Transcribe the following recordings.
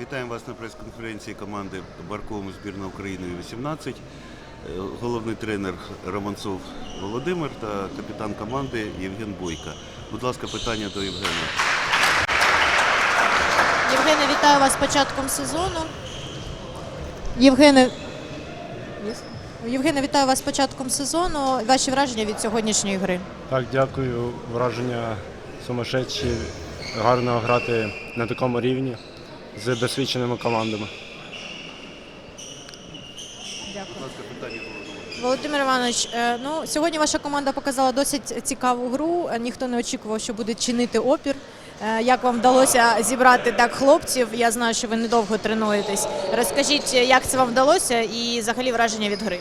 Вітаємо вас на прес-конференції команди Барковому збірна України У-18. Е, Головний тренер Романцов Володимир та капітан команди Євген Бойка. Будь ласка, питання до Євгена. Євгене, вітаю вас з початком сезону. Євгене, Євгене, вітаю вас з початком сезону. Ваші враження від сьогоднішньої гри. Так, дякую. Враження сумасшедші. Гарно грати на такому рівні з досвідченими командами. Володимир Іванович, е, ну сьогодні ваша команда показала досить цікаву гру. Е, Ніхто не очікував, що буде чинити опір. Е, Як вам вдалося зібрати так хлопців? Я знаю, що ви недовго тренуєтесь. Розкажіть, як це вам вдалося і взагалі враження від гри.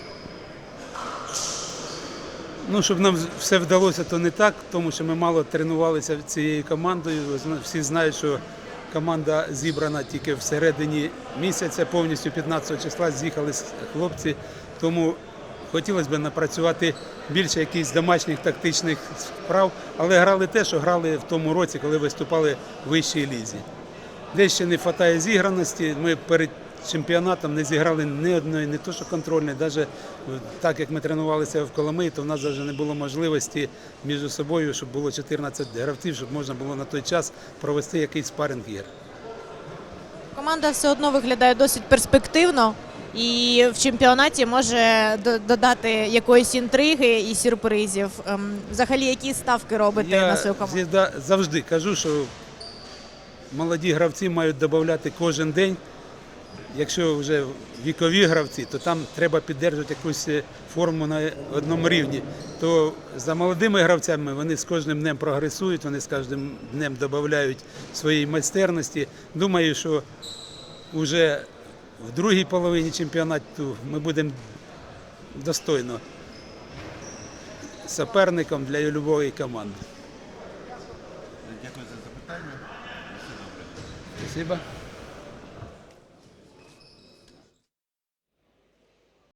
Ну, щоб нам все вдалося, то не так, тому що ми мало тренувалися цією командою. Всі знають, що команда зібрана тільки всередині місяця, повністю 15 числа з'їхали хлопці. Тому хотілося б напрацювати більше якихось домашніх тактичних справ, але грали те, що грали в тому році, коли виступали в вищій лізі. Десь ще не вистачає зіграності. Ми перед чемпіонатом не зіграли ні одної, не то що контрольної, навіть так як ми тренувалися в Коломиї, то в нас навіть не було можливості між собою, щоб було 14 гравців, щоб можна було на той час провести якийсь спаринг ігр. Команда все одно виглядає досить перспективно і в чемпіонаті може додати якоїсь інтриги і сюрпризів. Ем, Взагалі, які ставки робите Я на свою команду? завжди- завжди кажу, що молоді гравці мають додати кожен день. Якщо вже вікові гравці, то там треба підтримувати якусь е, форму на одному рівні. То за молодими гравцями вони з кожним днем прогресують, вони з кожним днем додають своєї майстерності. Думаю, що вже в другій половині чемпіонату ми будемо достойно суперником для будь-якої команди. Дякую за запитання. Все добре.